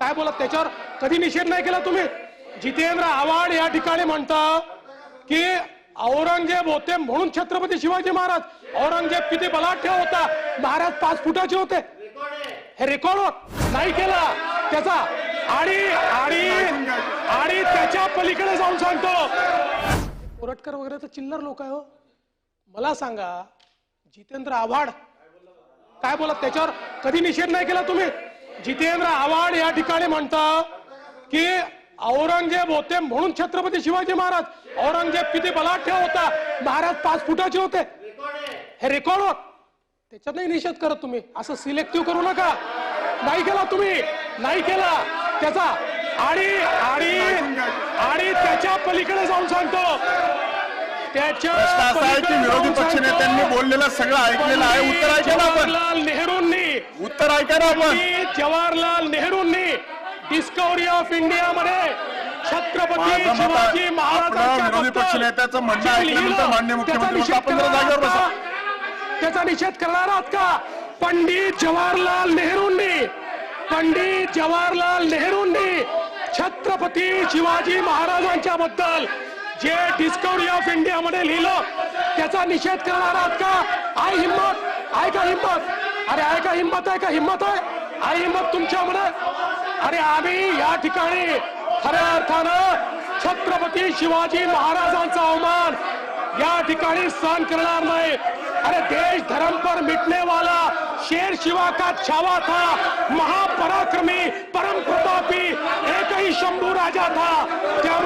काय बोलत त्याच्यावर? कधी निषेध नाही केला तुम्ही? जितेंद्र आव्हाड या ठिकाणी म्हणता की औरंगजेब होते म्हणून छत्रपती शिवाजी महाराज. औरंगजेब किती बलाढ्य होता. महाराज पाच फुटाचे होते. हे रेकॉर्ड नाही केला. त्याचा आणि आणि आणि त्याच्या पलीकडे जाऊन सांगतो. कोरटकर वगैरे तर चिल्लर लोक आहे हो. मला सांगा जितेंद्र आव्हाड काय बोलत त्याच्यावर? कधी निषेध नाही केला तुम्ही? जितेंद्र आव्हाड या ठिकाणी म्हणता की औरंगजेब होते म्हणून छत्रपती शिवाजी महाराज औरंगजेब किती बलाढ्य होता. महाराज पाच फुटाचे होते. हे रेकॉर्ड होत त्याच्यात नाही निषेध करत तुम्ही. असं सिलेक्टिव्ह करू नका. नाही केला तुम्ही. नाही केला. त्याचा आणि आणि आणि त्याच्या पलीकडे जाऊन सांगतो. त्याच्या विरोधी पक्षनेत्यांनी. बोललेलं सगळं ऐकलेलं आहे. उत्तर ऐका ना आपण जवाहरलाल नेहरूंनी उत्तर ऐका ना आपण. पंडित जवाहरलाल नेहरूंनी डिस्कवरी ऑफ इंडिया मध्ये छत्रपती शिवाजी महाराजांच्या विरोधी म्हणणं ऐकल्यानंतर त्याचा मुख्यमंत्री निषेध आपण जरा करणार जागेवर आहात बसा. का? त्याचा निषेध करणार आहात का? पंडित जवाहरलाल नेहरूंनी पंडित जवाहरलाल नेहरूंनी छत्रपती शिवाजी महाराजांच्या बद्दल जे डिस्कवरी ऑफ इंडिया मध्ये लिहिलं त्याचा निषेध करणार आहात का? आय हिम्मत आहे का हिम्मत अरे आहे का हिंमत आहे का? हिंमत आहे? आहे हिंमत तुमच्यामध्ये अरे आम्ही या ठिकाणी खऱ्या अर्थानं छत्रपती शिवाजी महाराजांचा अवमान या ठिकाणी सहन करणार नाही. अरे देश धर्म पर मिटने वाला शेर शिवा का छावा था? महापराक्रमी परम प्रतापी एकही शंभू राजा था? त्यामुळे